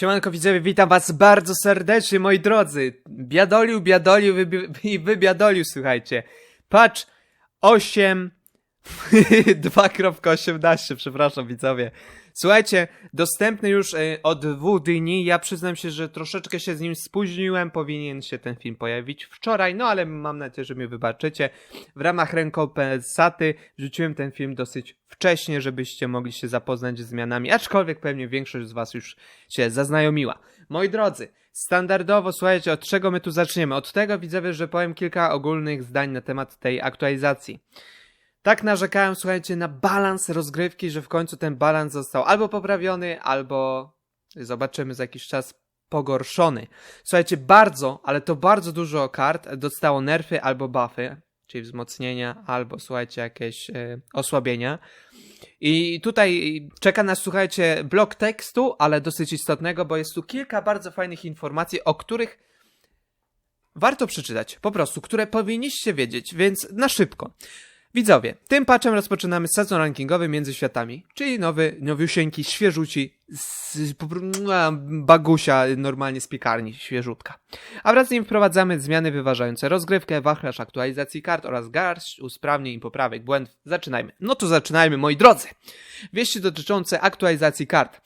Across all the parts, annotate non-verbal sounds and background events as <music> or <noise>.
Siemanko widzowie, witam was bardzo serdecznie, moi drodzy. Biadoliu wybi- i wybiadoliu, słuchajcie. Patch 8, 2.18, przepraszam widzowie. Słuchajcie, dostępny już e, od dwóch dni. Ja przyznam się, że troszeczkę się z nim spóźniłem. Powinien się ten film pojawić wczoraj, no ale mam nadzieję, że mnie wybaczycie. W ramach rekompensaty wrzuciłem ten film dosyć wcześnie, żebyście mogli się zapoznać z zmianami, aczkolwiek pewnie większość z was już się zaznajomiła. Moi drodzy, standardowo słuchajcie, od czego my tu zaczniemy? Od tego widzowie, że powiem kilka ogólnych zdań na temat tej aktualizacji. Tak narzekałem, słuchajcie, na balans rozgrywki, że w końcu ten balans został albo poprawiony, albo zobaczymy za jakiś czas pogorszony. Słuchajcie, bardzo, ale to bardzo dużo kart dostało nerfy albo buffy, czyli wzmocnienia, albo słuchajcie, jakieś e, osłabienia. I tutaj czeka nas, słuchajcie, blok tekstu, ale dosyć istotnego, bo jest tu kilka bardzo fajnych informacji, o których warto przeczytać, po prostu, które powinniście wiedzieć, więc na szybko. Widzowie, tym patchem rozpoczynamy sezon rankingowy między światami, czyli nowy, nowiusieńki, świeżuci, z, a, bagusia normalnie z piekarni, świeżutka. A wraz z nim wprowadzamy zmiany wyważające rozgrywkę, wachlarz aktualizacji kart oraz garść usprawnień i poprawek błędów. Zaczynajmy. No to zaczynajmy, moi drodzy. Wieści dotyczące aktualizacji kart.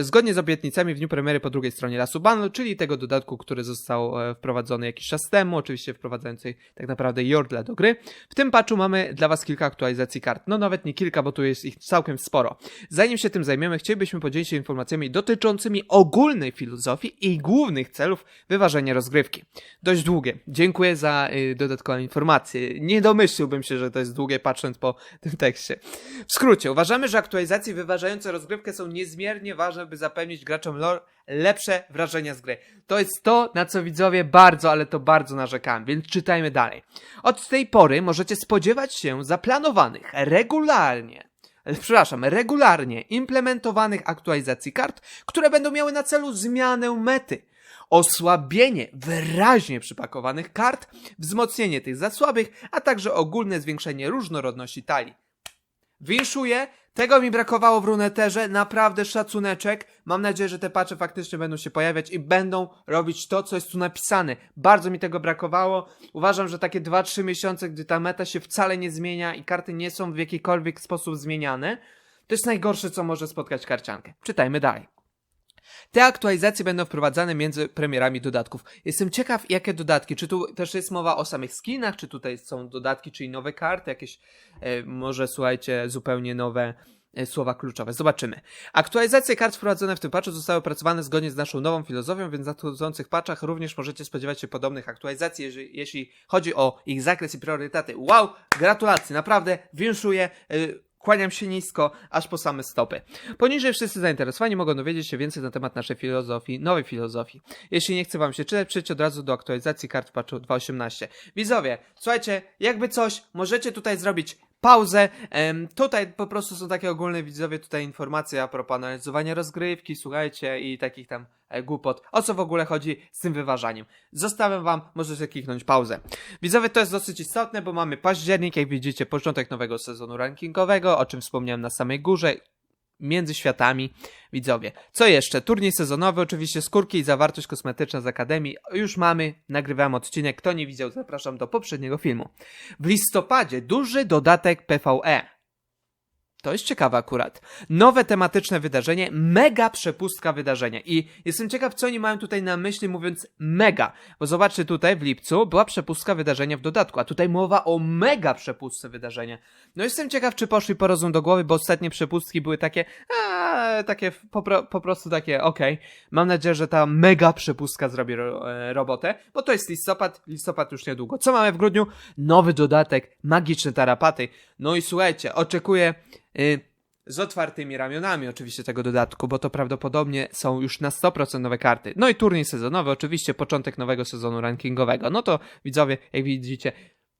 Zgodnie z obietnicami w dniu premiery po drugiej stronie Lasu Bundle, czyli tego dodatku, który został e, wprowadzony jakiś czas temu, oczywiście wprowadzającej tak naprawdę Jordla do gry. W tym patchu mamy dla Was kilka aktualizacji kart. No nawet nie kilka, bo tu jest ich całkiem sporo. Zanim się tym zajmiemy, chcielibyśmy podzielić się informacjami dotyczącymi ogólnej filozofii i głównych celów wyważenia rozgrywki. Dość długie. Dziękuję za y, dodatkowe informacje. Nie domyśliłbym się, że to jest długie, patrząc po <laughs> tym tekście. W skrócie, uważamy, że aktualizacje wyważające rozgrywkę są niezmiernie ważne, by zapewnić graczom lore lepsze wrażenia z gry. To jest to, na co widzowie bardzo, ale to bardzo narzekałem, więc czytajmy dalej. Od tej pory możecie spodziewać się zaplanowanych regularnie, przepraszam, regularnie implementowanych aktualizacji kart, które będą miały na celu zmianę mety. Osłabienie wyraźnie przypakowanych kart, wzmocnienie tych za słabych, a także ogólne zwiększenie różnorodności talii. Winszuję. Tego mi brakowało w Runeterze. Naprawdę szacuneczek. Mam nadzieję, że te patche faktycznie będą się pojawiać i będą robić to, co jest tu napisane. Bardzo mi tego brakowało. Uważam, że takie 2-3 miesiące, gdy ta meta się wcale nie zmienia i karty nie są w jakikolwiek sposób zmieniane, to jest najgorsze, co może spotkać karciankę. Czytajmy dalej. Te aktualizacje będą wprowadzane między premierami dodatków. Jestem ciekaw, jakie dodatki. Czy tu też jest mowa o samych skinach, czy tutaj są dodatki, czyli nowe karty, jakieś e, może słuchajcie, zupełnie nowe e, słowa kluczowe. Zobaczymy. Aktualizacje kart wprowadzone w tym patchu zostały opracowane zgodnie z naszą nową filozofią, więc w nadchodzących patchach również możecie spodziewać się podobnych aktualizacji, jeżeli, jeśli chodzi o ich zakres i priorytety. Wow, gratulacje, naprawdę winszuję. e, Kłaniam się nisko, aż po same stopy. Poniżej wszyscy zainteresowani mogą dowiedzieć się więcej na temat naszej filozofii, nowej filozofii. Jeśli nie chce wam się czytać, przejdźcie od razu do aktualizacji kart w patchu 2.18. Widzowie, słuchajcie, jakby coś, możecie tutaj zrobić pauzę. Tutaj po prostu są takie ogólne widzowie, tutaj informacje a propos analizowania rozgrywki, słuchajcie, i takich tam e, głupot. O co w ogóle chodzi z tym wyważaniem. Zostawiam wam, możecie kliknąć pauzę. Widzowie, to jest dosyć istotne, bo mamy październik, jak widzicie, początek nowego sezonu rankingowego, o czym wspomniałem na samej górze. Między światami, widzowie. Co jeszcze? Turniej sezonowy, oczywiście skórki i zawartość kosmetyczna z Akademii. Już mamy, nagrywałem odcinek. Kto nie widział, zapraszam do poprzedniego filmu. W listopadzie duży dodatek PvE. To jest ciekawe akurat. Nowe tematyczne wydarzenie, mega przepustka wydarzenia. I jestem ciekaw, co oni mają tutaj na myśli, mówiąc mega. Bo zobaczcie tutaj, w lipcu była przepustka wydarzenia w dodatku, a tutaj mowa o mega przepustce wydarzenia. No jestem ciekaw, czy poszli po rozum do głowy, bo ostatnie przepustki były takie, a, takie po, po prostu takie, okej. Mam nadzieję, że ta mega przepustka zrobi ro, e, robotę, bo to jest listopad, listopad już niedługo. Co mamy w grudniu? Nowy dodatek, magiczne tarapaty. No i słuchajcie, oczekuję y, z otwartymi ramionami oczywiście tego dodatku, bo to prawdopodobnie są już na 100% nowe karty. No i turniej sezonowy, oczywiście początek nowego sezonu rankingowego. No to widzowie, jak widzicie,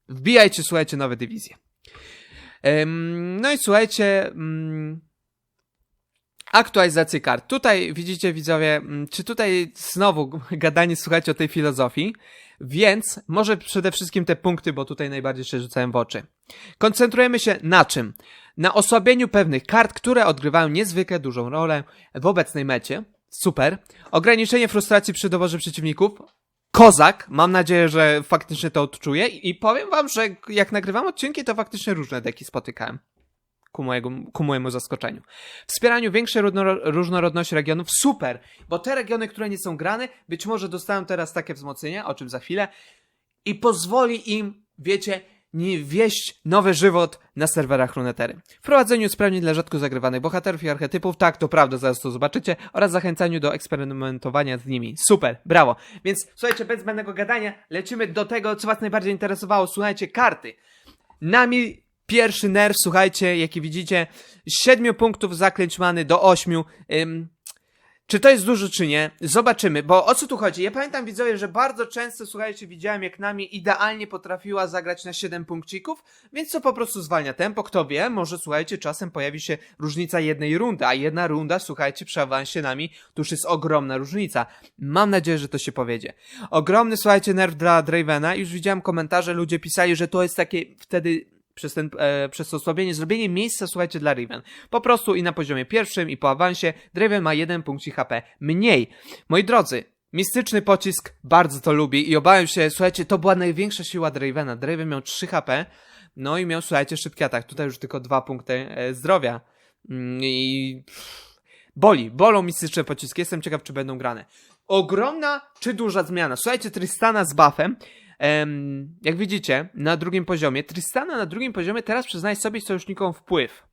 wbijajcie, słuchajcie, nowe dywizje. No i słuchajcie, mm, aktualizacje kart. Tutaj widzicie, widzowie, mm, czy tutaj znowu <laughs> gadanie, słuchajcie o tej filozofii, więc może przede wszystkim te punkty, bo tutaj najbardziej się rzucają w oczy. Koncentrujemy się na czym? Na osłabieniu pewnych kart, które odgrywają niezwykle dużą rolę w obecnej mecie. Super. Ograniczenie frustracji przy doborze przeciwników. Kozak. Mam nadzieję, że faktycznie to odczuję. I powiem wam, że jak nagrywam odcinki, to faktycznie różne deki spotykałem. Ku, mojego, ku mojemu zaskoczeniu. Wspieraniu większej różnoro- różnorodności regionów. Super. Bo te regiony, które nie są grane, być może dostają teraz takie wzmocnienia, o czym za chwilę. I pozwoli im, wiecie, wieść nowy żywot na serwerach Runetery. Wprowadzeniu usprawnień dla rzadko zagrywanych bohaterów i archetypów, tak, to prawda, zaraz to zobaczycie, oraz zachęcaniu do eksperymentowania z nimi. Super, brawo. Więc słuchajcie, bez zbędnego gadania, lecimy do tego, co was najbardziej interesowało. Słuchajcie, karty. Nami pierwszy nerw, słuchajcie, jaki widzicie, z 7 punktów zaklęć many do 8. Ym, czy to jest dużo, czy nie? Zobaczymy, bo o co tu chodzi? Ja pamiętam, widzowie, że bardzo często, słuchajcie, widziałem, jak nami idealnie potrafiła zagrać na 7 punkcików, więc to po prostu zwalnia tempo. Kto wie, może, słuchajcie, czasem pojawi się różnica jednej rundy, a jedna runda, słuchajcie, przy awansie nami, to już jest ogromna różnica. Mam nadzieję, że to się powiedzie. Ogromny, słuchajcie, nerw dla Dravena. Już widziałem komentarze, ludzie pisali, że to jest takie wtedy przez, ten, e, przez to osłabienie, zrobienie miejsca, słuchajcie, dla Riven. Po prostu i na poziomie pierwszym, i po awansie Draven ma jeden punkcik HP mniej. Moi drodzy, mistyczny pocisk, bardzo to lubi i obawiam się, słuchajcie, to była największa siła Dravena. Draven miał 3 HP, no i miał, słuchajcie, szybki atak. Tutaj już tylko dwa punkty e, zdrowia. Mm, I boli, bolą mistyczne pociski. Jestem ciekaw, czy będą grane. Ogromna czy duża zmiana? Słuchajcie, Tristana z buffem. Jak widzicie, na drugim poziomie, Tristana na drugim poziomie teraz przyznaje sobie sojusznikom wpływ.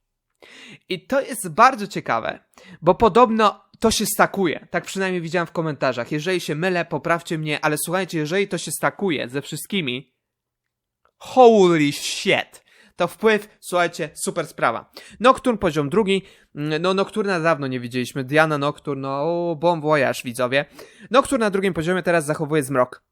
I to jest bardzo ciekawe, bo podobno to się stakuje. Tak przynajmniej widziałem w komentarzach. Jeżeli się mylę, poprawcie mnie, ale słuchajcie, jeżeli to się stakuje ze wszystkimi, holy shit! To wpływ, słuchajcie, super sprawa. Nocturne poziom drugi, Mm, no Nocturna dawno nie widzieliśmy, Diana Nocturne, no o, bon voyage widzowie. Nocturne na drugim poziomie teraz zachowuje zmrok.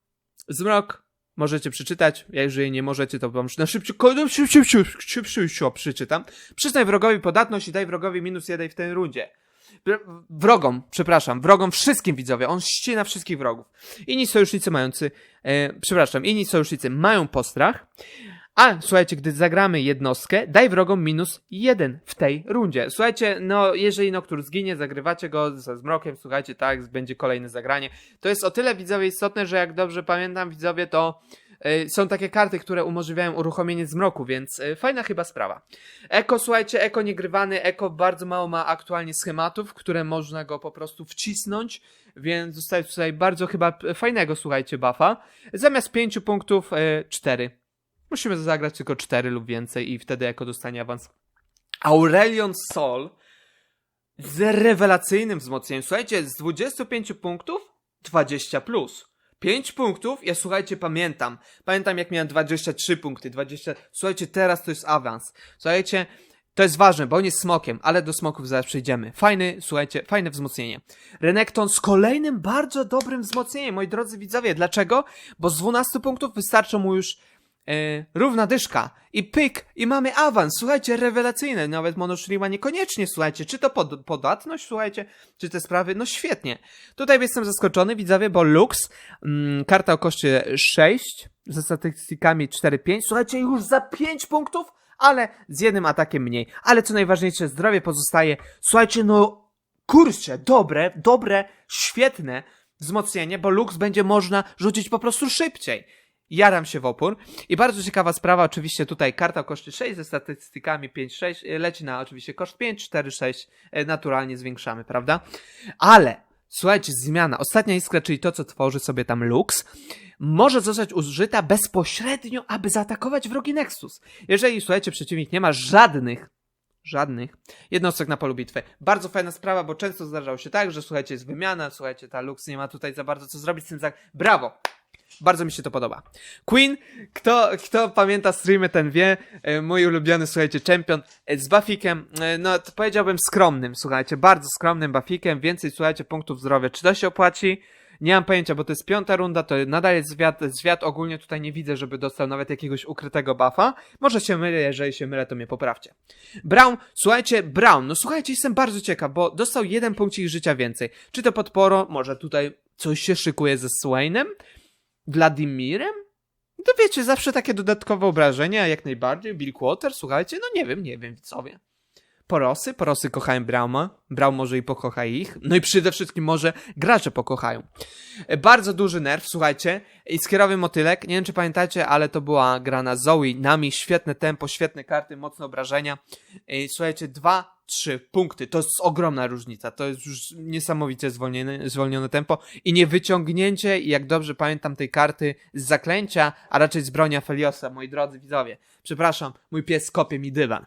Zmrok możecie przeczytać, a jeżeli nie możecie, to wam na szybciutko, no szybciu, szybciu, szybciu przeczytam. Przyznaj wrogowi podatność i daj wrogowi minus jeden w tej rundzie. Wr- Wrogom, przepraszam, wrogom wszystkim widzowie, on ścina wszystkich wrogów. Inni sojusznicy mający, e, przepraszam, inni sojusznicy mają postrach, a słuchajcie, gdy zagramy jednostkę, daj wrogom minus jeden w tej rundzie. Słuchajcie, no jeżeli Noctur zginie, zagrywacie go ze zmrokiem, słuchajcie, tak, będzie kolejne zagranie. To jest o tyle widzowie istotne, że jak dobrze pamiętam widzowie, to y, są takie karty, które umożliwiają uruchomienie zmroku, więc y, fajna chyba sprawa. Eko, słuchajcie, Eko niegrywany, Eko bardzo mało ma aktualnie schematów, które można go po prostu wcisnąć, więc dostaje tutaj bardzo chyba fajnego, słuchajcie, buffa. Zamiast 5 punktów, 4. Musimy zagrać tylko 4 lub więcej i wtedy Eko dostanie awans. Aurelion Sol z rewelacyjnym wzmocnieniem. Słuchajcie, z 25 punktów 20 plus. 5 punktów, ja słuchajcie, pamiętam. Pamiętam jak miałem 23 punkty, 20. Słuchajcie, teraz to jest awans. Słuchajcie, to jest ważne, bo on jest smokiem, ale do smoków zaraz przejdziemy. Fajny, słuchajcie, fajne wzmocnienie. Renekton z kolejnym bardzo dobrym wzmocnieniem, moi drodzy widzowie. Dlaczego? Bo z 12 punktów wystarczą mu już e, równa dyszka. I pyk, i mamy awans. Słuchajcie, rewelacyjne. Nawet monoszliwa niekoniecznie, słuchajcie. Czy to pod, podatność, słuchajcie, czy te sprawy? No świetnie. Tutaj jestem zaskoczony, widzowie, bo Lux, mm, karta o koszcie 6, ze statystykami 4-5. Słuchajcie, już za 5 punktów, ale z jednym atakiem mniej. Ale co najważniejsze, zdrowie pozostaje. Słuchajcie, no kurczę, dobre, dobre, świetne wzmocnienie, bo Lux będzie można rzucić po prostu szybciej. Jaram się w opór. I bardzo ciekawa sprawa, oczywiście tutaj karta o koszcie 6 ze statystykami 5-6 e, leci na oczywiście koszt 5, 4, 6 e, naturalnie zwiększamy, prawda? Ale słuchajcie, zmiana. Ostatnia iskra, czyli to, co tworzy sobie tam Lux, może zostać użyta bezpośrednio, aby zaatakować wrogi Nexus. Jeżeli, słuchajcie, przeciwnik nie ma żadnych żadnych jednostek na polu bitwy. Bardzo fajna sprawa, bo często zdarzało się tak, że słuchajcie, jest wymiana, słuchajcie, ta Lux nie ma tutaj za bardzo co zrobić z tym. Za... Brawo! Bardzo mi się to podoba. Queen, kto, kto pamięta streamy, ten wie. E, Mój ulubiony, słuchajcie, champion e, z buffikiem, e, no to powiedziałbym skromnym, słuchajcie, bardzo skromnym buffikiem, więcej, słuchajcie, punktów zdrowia. Czy to się opłaci? Nie mam pojęcia, bo to jest piąta runda, to nadal jest zwiat, zwiat ogólnie tutaj nie widzę, żeby dostał nawet jakiegoś ukrytego buffa. Może się mylę, jeżeli się mylę, to mnie poprawcie. Brown, słuchajcie, Brown, no słuchajcie, jestem bardzo ciekaw, bo dostał jeden punkcik życia więcej. Czy to podporo? Może tutaj coś się szykuje ze Swainem? Vladimirem? To wiecie, zawsze takie dodatkowe obrażenia, jak najbardziej. Bill Quarter, słuchajcie, no nie wiem, nie wiem, widzowie. porosy, porosy kochają Brauma, Braum może i pokocha ich, no i przede wszystkim może gracze pokochają. E, Bardzo duży nerw, słuchajcie, iskierowy motylek, nie wiem czy pamiętacie, ale to była gra na Zoe, Nami, świetne tempo, świetne karty, mocne obrażenia. E, Słuchajcie, dwa, trzy punkty, to jest ogromna różnica, to jest już niesamowicie zwolnione, zwolnione tempo i nie wyciągnięcie, jak dobrze pamiętam, tej karty z zaklęcia, a raczej z broni Feliosa, moi drodzy widzowie. Przepraszam, mój pies kopie mi dywan.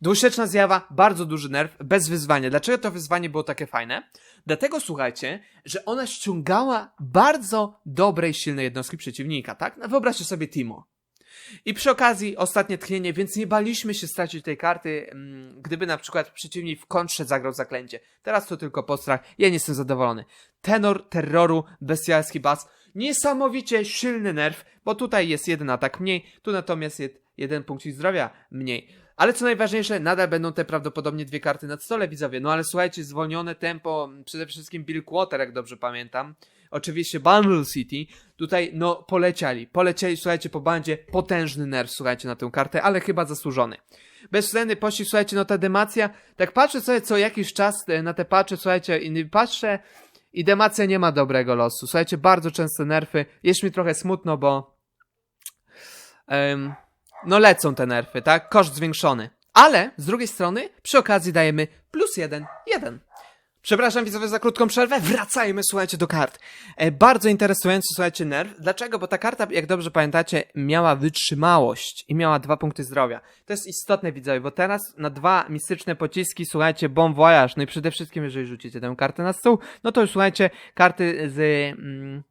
Dwusieczna zjawa, bardzo duży nerw, bez wyzwania. Dlaczego to wyzwanie było takie fajne? Dlatego słuchajcie, że ona ściągała bardzo dobrej, silnej jednostki przeciwnika, tak? No, wyobraźcie sobie Timo. I przy okazji ostatnie tchnienie, więc nie baliśmy się stracić tej karty, mm, gdyby na przykład przeciwnik w kontrze zagrał zaklęcie. Teraz to tylko postrach, ja nie jestem zadowolony. Tenor terroru, bestialski bas, niesamowicie silny nerw, bo tutaj jest jeden atak mniej, tu natomiast jest jeden punkcik zdrowia mniej. Ale co najważniejsze, nadal będą te prawdopodobnie dwie karty na stole, widzowie. No ale słuchajcie, zwolnione tempo, przede wszystkim Bill Quarter, jak dobrze pamiętam. Oczywiście Bundle City. Tutaj, no, poleciali. Polecieli, słuchajcie, po bandzie. Potężny nerw, słuchajcie, na tę kartę, ale chyba zasłużony. Bezwzględny pościg, słuchajcie, no ta demacja. Tak patrzę sobie co jakiś czas e, na te patche, słuchajcie, i patrzę i demacja nie ma dobrego losu. Słuchajcie, bardzo częste nerfy. Jest mi trochę smutno, bo... em, no lecą te nerfy, tak? Koszt zwiększony. Ale z drugiej strony, przy okazji dajemy plus jeden, jeden. Przepraszam widzowie za krótką przerwę, wracajmy słuchajcie do kart. E, bardzo interesujący słuchajcie nerw. Dlaczego? Bo ta karta, jak dobrze pamiętacie, miała wytrzymałość i miała dwa punkty zdrowia. To jest istotne widzowie, bo teraz na dwa mistyczne pociski, słuchajcie, Bon Voyage, no i przede wszystkim jeżeli rzucicie tę kartę na stół, no to już słuchajcie, karty z... Mm,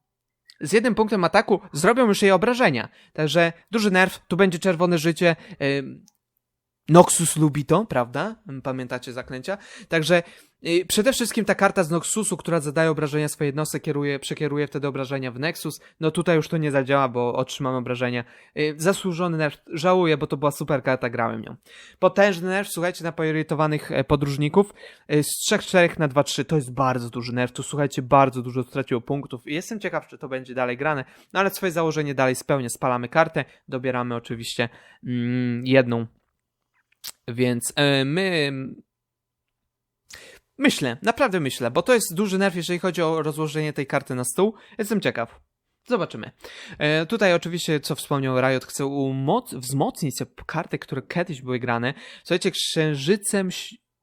z jednym punktem ataku zrobią już jej obrażenia. Także duży nerw, tu będzie czerwone życie. ym, Noxus lubi to, prawda? Pamiętacie zaklęcia? Także y, przede wszystkim ta karta z Noxusu, która zadaje obrażenia swojej jednostce, kieruje, przekieruje wtedy obrażenia w Nexus. No tutaj już to nie zadziała, bo otrzymam obrażenia. Y, zasłużony nerw, żałuję, bo to była super karta, grałem nią. Potężny nerw, słuchajcie, na poirytowanych e, podróżników. Y, z 3-4 na 2-3 to jest bardzo duży nerw. Tu słuchajcie, bardzo dużo straciło punktów jestem ciekaw, czy to będzie dalej grane. No ale swoje założenie dalej spełnia. Spalamy kartę, dobieramy oczywiście mm, jedną więc e, my. Myślę, naprawdę myślę, bo to jest duży nerw, jeżeli chodzi o rozłożenie tej karty na stół. Jestem ciekaw. Zobaczymy. E, tutaj oczywiście, co wspomniał Riot, chcę umoc- wzmocnić te karty, które kiedyś były grane. Słuchajcie, księżycem,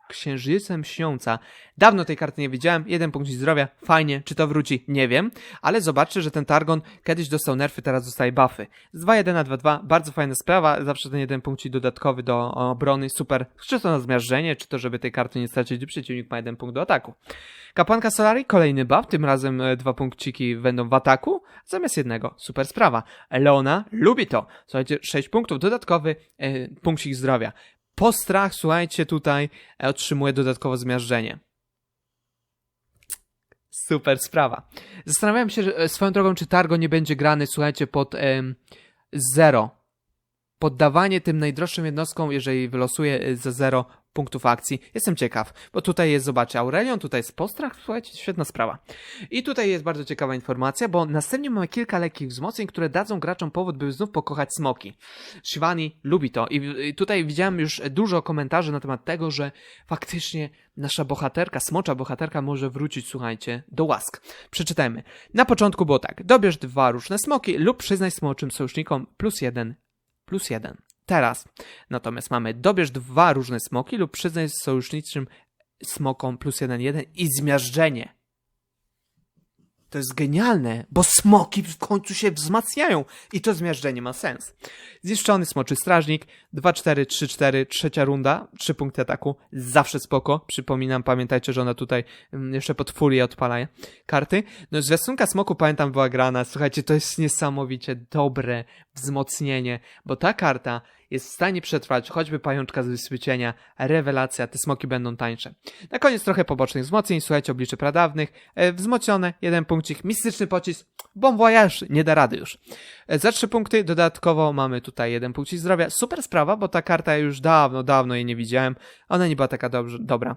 księżycem śniąca. Dawno tej karty nie widziałem. Jeden punkt zdrowia. Fajnie. Czy to wróci? Nie wiem. Ale zobaczcie, że ten Targon kiedyś dostał nerfy, teraz dostaje buffy. Z 2-1 na 2-2. Bardzo fajna sprawa. Zawsze ten jeden punkcik dodatkowy do obrony. Super. Czy to na zmiażdżenie, czy to, żeby tej karty nie stracić, gdy przeciwnik ma jeden punkt do ataku. Kapłanka Solari, kolejny buff. Tym razem e, dwa punkciki będą w ataku, zamiast jednego. Super sprawa. Leona lubi to. Słuchajcie, 6 punktów. Dodatkowy e, punkcik zdrowia. Postrach, słuchajcie, tutaj e, otrzymuje dodatkowe zmiażdżenie. Super sprawa. Zastanawiałem się że, e, swoją drogą, czy Targo nie będzie grany, słuchajcie, pod em, zero. Poddawanie tym najdroższym jednostkom, jeżeli wylosuje e, za zero punktów akcji. Jestem ciekaw, bo tutaj jest, zobaczcie, Aurelion, tutaj jest postrach, słuchajcie, świetna sprawa. I tutaj jest bardzo ciekawa informacja, bo następnie mamy kilka lekkich wzmocnień, które dadzą graczom powód, by znów pokochać smoki. Shivani lubi to i tutaj widziałem już dużo komentarzy na temat tego, że faktycznie nasza bohaterka, smocza bohaterka może wrócić, słuchajcie, do łask. Przeczytajmy. Na początku było tak, dobierz dwa różne smoki lub przyznaj smoczym sojusznikom plus jeden, plus jeden. Teraz natomiast mamy dobierz dwa różne smoki lub przyznaj sojuszniczym smokom plus jeden jeden i zmiażdżenie. To jest genialne, bo smoki w końcu się wzmacniają i to zmiażdżenie ma sens. Zniszczony smoczy strażnik, 2-4, 3-4, trzecia runda, 3 punkty ataku, zawsze spoko. Przypominam, pamiętajcie, że ona tutaj mm, jeszcze pod furię odpala karty. No zwiastunka smoku, pamiętam, była grana. Słuchajcie, to jest niesamowicie dobre wzmocnienie, bo ta karta jest w stanie przetrwać choćby pajączka z wyspy cienia, rewelacja, te smoki będą tańsze. Na koniec trochę pobocznych wzmocnień, słuchajcie, oblicze pradawnych, e, wzmocnione, jeden punkcik, mistyczny pocisk, bon voyage, nie da rady już. E, za trzy punkty dodatkowo mamy tutaj jeden punkcik zdrowia, super sprawa, bo ta karta już dawno, dawno jej nie widziałem, ona nie była taka dobrze, dobra.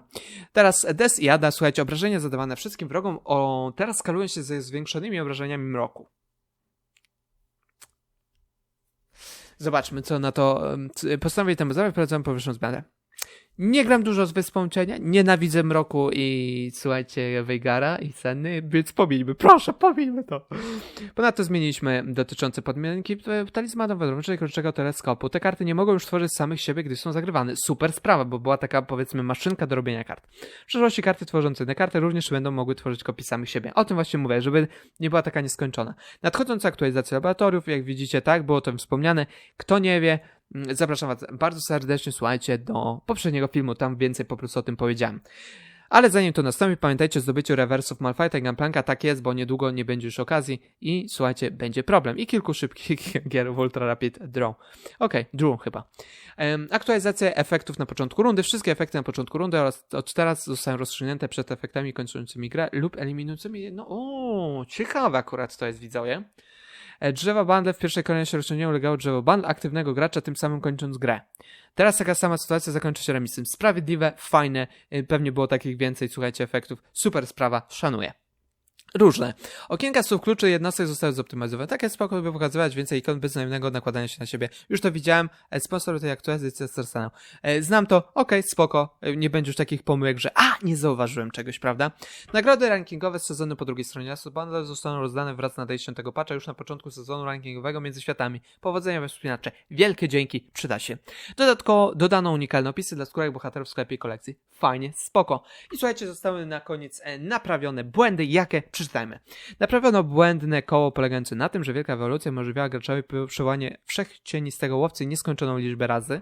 Teraz Des i Ada, słuchajcie, obrażenia zadawane wszystkim wrogom, o, teraz skalują się ze zwiększonymi obrażeniami mroku. Zobaczmy, co na to. Postanowię temu zrobić, wprowadzam powyższą zmianę. Nie gram dużo z Wyspą Cienia, nienawidzę Mroku i słuchajcie, Weigara i Senny, więc pomieńmy, proszę, pomieńmy to. Ponadto zmieniliśmy dotyczące podmianki e, talizmanu wodorowczego krótszego teleskopu. Te karty nie mogą już tworzyć samych siebie, gdy są zagrywane. Super sprawa, bo była taka powiedzmy maszynka do robienia kart. W przyszłości karty tworzące inne karty również będą mogły tworzyć kopii samych siebie. O tym właśnie mówię, żeby nie była taka nieskończona. Nadchodząca aktualizacja laboratoriów, jak widzicie, tak, było to wspomniane. Kto nie wie, zapraszam Was bardzo serdecznie, słuchajcie, do poprzedniego filmu, tam więcej po prostu o tym powiedziałem. Ale zanim to nastąpi, pamiętajcie o zdobyciu rewersów Malfighta i Gunplanka, tak jest, bo niedługo nie będzie już okazji i słuchajcie, będzie problem. I kilku szybkich <laughs> gier w Ultra Rapid Draw. Okej, draw chyba. Em, aktualizacja efektów na początku rundy. Wszystkie efekty na początku rundy oraz od teraz zostają rozstrzygnięte przed efektami kończącymi grę lub eliminującymi. No o, ciekawe akurat to jest, widzowie. E, Drzewa bundle w pierwszej kolejności rozszerzeniu ulegało drzewo bundle aktywnego gracza, tym samym kończąc grę. Teraz taka sama sytuacja zakończy się remisem. Sprawiedliwe, fajne, y, pewnie było takich więcej, słuchajcie, efektów. Super sprawa, szanuję. Różne. Okienka słów kluczy jednostek zostały zoptymalizowane. Tak jest spoko, by pokazywać więcej ikon bez wzajemnego nakładania się na siebie. Już to widziałem. E, Sponsor tej aktualizacji jest Arsenal. E, Znam to, okej, spoko. E, Nie będzie już takich pomyłek, że a, nie zauważyłem czegoś, prawda? Nagrody rankingowe z sezonu po drugiej stronie lasu bundle zostaną rozdane wraz z nadejściem tego patcha już na początku sezonu rankingowego między światami. Powodzenia we wspinacze. Wielkie dzięki, przyda się. Dodatkowo dodano unikalne opisy dla skórek bohaterów w sklepie kolekcji. Fajnie, spoko. I słuchajcie, zostały na koniec naprawione błędy. Jakie? Przeczytajmy. Naprawiono błędne koło polegające na tym, że wielka ewolucja umożliwiała graczowi przełanie wszechcienistego łowcy nieskończoną liczbę razy.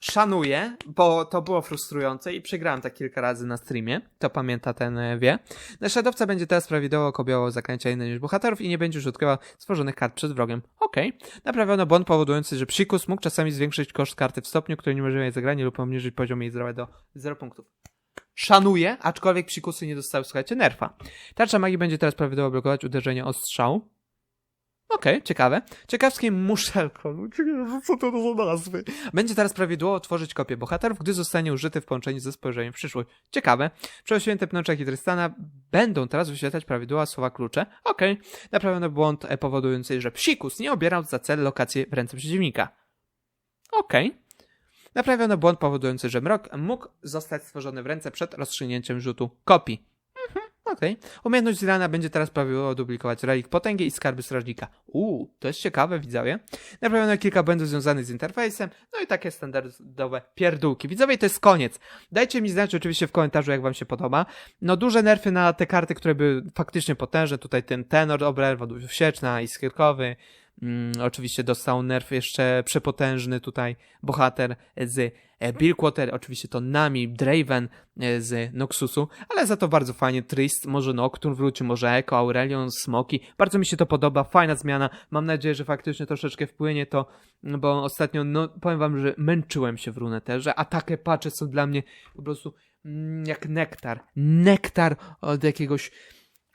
Szanuję, bo to było frustrujące i przegrałem tak kilka razy na streamie. To pamięta ten e, wie. Naśladowca będzie teraz prawidłowo kopiował zaklęcia inne niż bohaterów i nie będzie już odkrywał stworzonych kart przed wrogiem. Okej. Naprawiono błąd powodujący, że psikus mógł czasami zwiększyć koszt karty w stopniu, który niemożliwe jest zagranie lub pomniejszyć poziom jej zdrowia do 0 punktów. Szanuję, aczkolwiek psikusy nie dostały, słuchajcie, nerfa. Tarcza magii będzie teraz prawidłowo blokować uderzenie o strzał. Okej, ciekawe. Ciekawskie muszelko. No, co to za nazwy? Będzie teraz prawidłowo tworzyć kopię bohaterów, gdy zostanie użyty w połączeniu ze spojrzeniem w przyszłość. Ciekawe. Przeoświęte pnączek i Tristana będą teraz wyświetlać prawidłowa słowa klucze. Okej. Naprawiono błąd e, powodujący, że psikus nie obierał za cel lokację w ręce przeciwnika. Okej. Naprawiono błąd powodujący, że mrok mógł zostać stworzony w ręce przed rozstrzygnięciem rzutu kopii. Mhm, Okej. Umiejętność Zilana będzie teraz prawidłowo duplikować relik potęgi i skarby strażnika. Uuu, to jest ciekawe, widzowie. Naprawiono kilka błędów związanych z interfejsem, no i takie standardowe pierdółki. Widzowie, to jest koniec. Dajcie mi znać oczywiście w komentarzu, jak wam się podoba. No duże nerfy na te karty, które były faktycznie potężne. Tutaj ten tenor obręb, wsieczna i skierkowy. Mm, oczywiście dostał nerf jeszcze przepotężny tutaj bohater z e, Bilkwater, oczywiście to Nami, Draven e, z Noxusu, ale za to bardzo fajnie Trist, może Nocturne wróci, może Echo, Aurelion, Smoki, bardzo mi się to podoba, fajna zmiana, mam nadzieję, że faktycznie troszeczkę wpłynie to, bo ostatnio, no powiem wam, że męczyłem się w Runeterze, a takie pacze są dla mnie po prostu mm, jak nektar, nektar od jakiegoś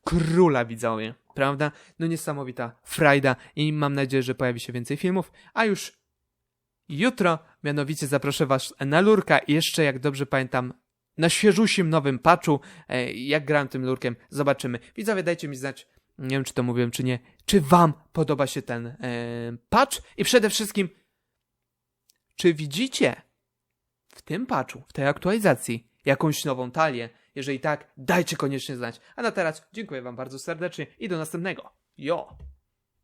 króla widzowie, prawda? No niesamowita frajda i mam nadzieję, że pojawi się więcej filmów, a już jutro mianowicie zaproszę was na lurka i jeszcze jak dobrze pamiętam na świeżusim nowym patchu, e, jak grałem tym lurkiem, zobaczymy. Widzowie dajcie mi znać, nie wiem czy to mówiłem czy nie, czy wam podoba się ten e, patch i przede wszystkim czy widzicie w tym patchu, w tej aktualizacji jakąś nową talię? Jeżeli tak, dajcie koniecznie znać. A na teraz dziękuję Wam bardzo serdecznie i do następnego. Jo!